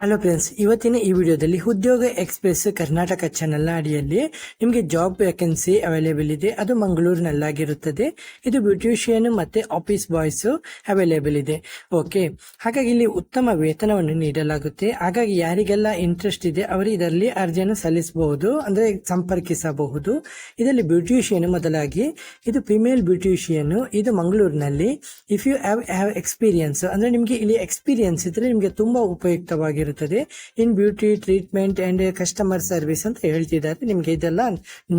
Hello friends ಇವತ್ತಿನ ಈ ವಿಡಿಯೋದಲ್ಲಿ ಉದ್ಯೋಗ ಎಕ್ಸ್ಪ್ರೆಸ್ ಕರ್ನಾಟಕ ಚಾನೆಲ್ನ ಅಡಿಯಲ್ಲಿ ನಿಮಗೆ ಜಾಬ್ ವೇಕೆನ್ಸಿ ಅವೈಲೇಬಲ್ ಇದೆ. ಅದು ಮಂಗಳೂರಿನಲ್ಲಾಗಿರುತ್ತದೆ. ಇದು ಬ್ಯೂಟಿಷಿಯನ್ ಮತ್ತೆ ಆಫೀಸ್ ಬಾಯ್ಸ್ ಅವೈಲೇಬಲ್ ಇದೆ. ಓಕೆ ಹಾಗಾಗಿ ಇಲ್ಲಿ ಉತ್ತಮ ವೇತನವನ್ನು ನೀಡಲಾಗುತ್ತೆ. ಹಾಗಾಗಿ ಯಾರಿಗೆಲ್ಲ ಇಂಟ್ರೆಸ್ಟ್ ಇದೆ ಅವರು ಇದರಲ್ಲಿ ಅರ್ಜಿಯನ್ನು ಸಲ್ಲಿಸಬಹುದು, ಅಂದ್ರೆ ಸಂಪರ್ಕಿಸಬಹುದು. ಇದರಲ್ಲಿ ಬ್ಯೂಟಿಷಿಯನ್ ಮೊದಲಾಗಿ, ಇದು ಫಿಮೇಲ್ ಬ್ಯೂಟಿಷಿಯನ್ ಇದು ಮಂಗಳೂರಿನಲ್ಲಿ. If you have have experience ಅಂದ್ರೆ ನಿಮಗೆ ಇಲ್ಲಿ ಎಕ್ಸ್ಪೀರಿಯನ್ಸ್ ಇದ್ರೆ ನಿಮಗೆ ತುಂಬಾ ಉಪಯುಕ್ತವಾಗಿರುತ್ತದೆ in beauty treatment and customer service ಅಂತ ಹೇಳ್ತಿದ್ದಾರೆ. ನಿಮ್ಗೆ ಇದೆಲ್ಲ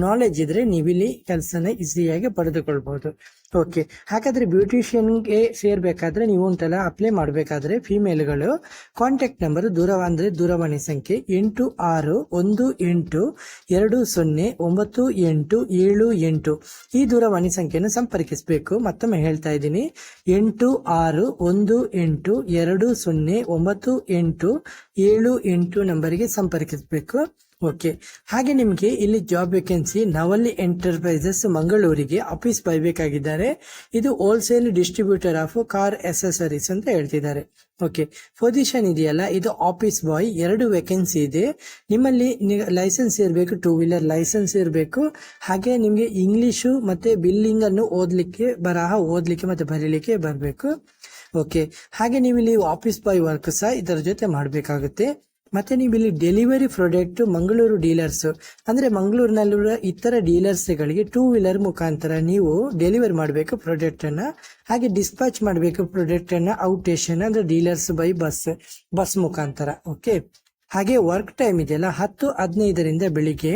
ನಾಲೆಜ್ ಇದ್ರೆ ನೀವು ಇಲ್ಲಿ ಕೆಲಸನ ಈಸಿಯಾಗಿ ಪಡೆದುಕೊಳ್ಬಹುದು. ಓಕೆ ಹಾಗಾದ್ರೆ ಬ್ಯೂಟಿಷಿಯನ್ಗೆ ಸೇರ್ಬೇಕಾದ್ರೆ ನೀವು ಉಂಟಲ್ಲ ಅಪ್ಲೈ ಮಾಡಬೇಕಾದ್ರೆ ಫಿಮೇಲ್ಗಳು ಕಾಂಟ್ಯಾಕ್ಟ್ ನಂಬರ್ ದೂರ ಅಂದ್ರೆ ದೂರವಾಣಿ ಸಂಖ್ಯೆ ಎಂಟು ಆರು ಒಂದು ಎಂಟು ಎರಡು ಸೊನ್ನೆ ಒಂಬತ್ತು ಎಂಟು ಏಳು ಎಂಟು. ಈ ದೂರವಾಣಿ ಸಂಖ್ಯೆಯನ್ನು ಸಂಪರ್ಕಿಸಬೇಕು. ಮತ್ತೊಮ್ಮೆ ಹೇಳ್ತಾ ಇದ್ದೀನಿ. ಎಂಟು ಆರು ಒಂದು ಎಂಟು ಎರಡು ಸೊನ್ನೆ ಒಂಬತ್ತು ಎಂಟು ಏಳು ಎಂಟು ನಂಬರಿಗೆ ಸಂಪರ್ಕಿಸಬೇಕು. ಓಕೆ. ಹಾಗೆ ನಿಮಗೆ ಇಲ್ಲಿ ಜಾಬ್ ವೇಕೆನ್ಸಿ ನವಲ್ಲಿ ಎಂಟರ್ಪ್ರೈಸಸ್ ಮಂಗಳೂರಿಗೆ ಆಫೀಸ್ ಬರಬೇಕಾಗಿದ್ದಾರೆ. ಇದು wholesale distributor of car accessories ಅಂತ ಹೇಳ್ತಿದ್ದಾರೆ. ಓಕೆ. ಪೊಸಿಷನ್ ಇದೆಯಲ್ಲ, ಇದು ಆಫೀಸ್ ಬಾಯ್ ಎರಡು ವೇಕೆನ್ಸಿ ಇದೆ. ನಿಮ್ಮಲ್ಲಿ ಲೈಸೆನ್ಸ್ ಇರಬೇಕು ಟೂ ವೀಲರ್ ಲೈಸೆನ್ಸ್ ಇರಬೇಕು. ಹಾಗೆ ನಿಮಗೆ ಇಂಗ್ಲೀಷು ಮತ್ತೆ ಬಿಲ್ಲಿಂಗ್ ಅನ್ನು ಓದ್ಲಿಕ್ಕೆ, ಬರಹ ಓದಲಿಕ್ಕೆ ಮತ್ತೆ ಬರೀಲಿಕ್ಕೆ ಬರಬೇಕು. ಓಕೆ ಹಾಗೆ ನೀವು ಇಲ್ಲಿ ಆಫೀಸ್ ಬಾಯ್ ವರ್ಕ್ ಸಹ ಇದರ ಜೊತೆ ಮಾಡಬೇಕಾಗುತ್ತೆ. ಮತ್ತೆ ನೀವು ಇಲ್ಲಿ ಡೆಲಿವರಿ ಪ್ರಾಡಕ್ಟ್ ಮಂಗಳೂರು ಡೀಲರ್ಸ್ ಅಂದ್ರೆ ಮಂಗಳೂರಿನಲ್ಲಿರುವ ಇತರ ಡೀಲರ್ಸ್ಗಳಿಗೆ ಟೂ ವೀಲರ್ ಮುಖಾಂತರ ನೀವು ಡೆಲಿವರಿ ಮಾಡಬೇಕು ಪ್ರಾಡಕ್ಟ್ ಅನ್ನ. ಹಾಗೆ ಡಿಸ್ಪ್ಯಾಚ್ ಮಾಡಬೇಕು ಪ್ರಾಡಕ್ಟ್ ಅನ್ನ ಔಟ್ ಸ್ಟೇಷನ್ ಅಂದ್ರೆ ಡೀಲರ್ಸ್ ಬೈ ಬಸ್ ಬಸ್ ಮುಖಾಂತರ. ಓಕೆ ಹಾಗೆ ವರ್ಕ್ ಟೈಮ್ ಇದೆಯಲ್ಲ, ಹತ್ತು, ಹದಿನೈದರಿಂದ ಬೆಳಿಗ್ಗೆ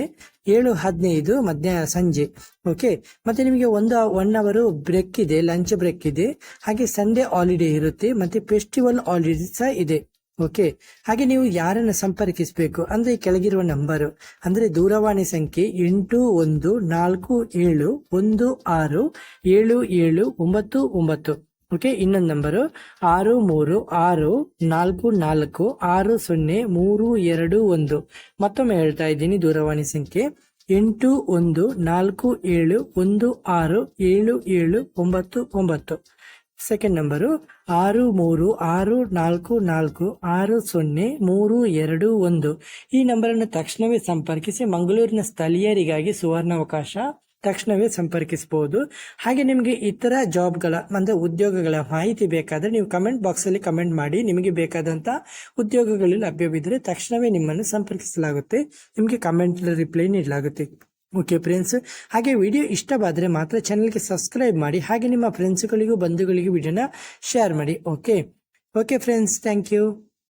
ಏಳು, ಹದಿನೈದು, ಮಧ್ಯಾಹ್ನ ಸಂಜೆ. ಓಕೆ ಮತ್ತೆ ನಿಮಗೆ ಒಂದು ಒನ್ ಅವರ್ ಬ್ರೇಕ್ ಇದೆ ಲಂಚ್ ಬ್ರೇಕ್ ಇದೆ. ಹಾಗೆ ಸಂಡೇ ಹಾಲಿಡೇ ಇರುತ್ತೆ, ಮತ್ತೆ ಫೆಸ್ಟಿವಲ್ ಹಾಲಿಡೇ ಸಹ ಇದೆ. ಓಕೆ ಹಾಗೆ ನೀವು ಯಾರನ್ನ ಸಂಪರ್ಕಿಸಬೇಕು? ಅಂದ್ರೆ ಕೆಳಗಿರುವ ನಂಬರು ಅಂದ್ರೆ ದೂರವಾಣಿ ಸಂಖ್ಯೆ ಎಂಟು, ಒಂದು, ನಾಲ್ಕು, ಏಳು, ಒಂದು, ಆರು, ಏಳು ಏಳು, ಒಂಬತ್ತು ಒಂಬತ್ತು. ಓಕೆ, ಇನ್ನೊಂದು ನಂಬರು ಆರು, ಮೂರು, ಆರು, ನಾಲ್ಕು ನಾಲ್ಕು, ಆರು, ಸೊನ್ನೆ, ಮೂರು, ಎರಡು, ಒಂದು. ಮತ್ತೊಮ್ಮೆ ಹೇಳ್ತಾ ಇದ್ದೀನಿ ದೂರವಾಣಿ ಸಂಖ್ಯೆ. ಎಂಟು, ಒಂದು, ನಾಲ್ಕು, ಏಳು, ಒಂದು, ಆರು, ಏಳು ಏಳು, ಒಂಬತ್ತು ಒಂಬತ್ತು. ಸೆಕೆಂಡ್ ನಂಬರು ಆರು, ಮೂರು, ಆರು, ನಾಲ್ಕು ನಾಲ್ಕು, ಆರು, ಸೊನ್ನೆ, ಮೂರು, ಎರಡು, ಒಂದು. ಈ ನಂಬರನ್ನು ತಕ್ಷಣವೇ ಸಂಪರ್ಕಿಸಿ ಮಂಗಳೂರಿನ ಸ್ಥಳೀಯರಿಗಾಗಿ ಸುವರ್ಣಾವಕಾಶ ತಕ್ಷಣವೇ ಸಂಪರ್ಕಿಸಬಹುದು. ಹಾಗೆ ನಿಮಗೆ ಇತರ ಜಾಬ್ಗಳ, ಅಂದರೆ ಉದ್ಯೋಗಗಳ ಮಾಹಿತಿ ಬೇಕಾದರೆ ನೀವು ಕಮೆಂಟ್ ಬಾಕ್ಸಲ್ಲಿ ಕಮೆಂಟ್ ಮಾಡಿ. ನಿಮಗೆ ಬೇಕಾದಂಥ ಉದ್ಯೋಗಗಳು ಲಭ್ಯವಿದ್ದರೆ ತಕ್ಷಣವೇ ನಿಮ್ಮನ್ನು ಸಂಪರ್ಕಿಸಲಾಗುತ್ತೆ. ನಿಮಗೆ ಕಮೆಂಟ್ ರಿಪ್ಲೈ ನೀಡಲಾಗುತ್ತೆ. ಓಕೆ ಫ್ರೆಂಡ್ಸ್ ಹಾಗೆ ವಿಡಿಯೋ ಇಷ್ಟವಾದರೆ ಮಾತ್ರ ಚಾನಲ್ಗೆ ಸಬ್ಸ್ಕ್ರೈಬ್ ಮಾಡಿ. ಹಾಗೆ ನಿಮ್ಮ ಫ್ರೆಂಡ್ಸ್ಗಳಿಗೂ ಬಂಧುಗಳಿಗೂ ವಿಡಿಯೋನ ಶೇರ್ ಮಾಡಿ. Okay okay friends thank you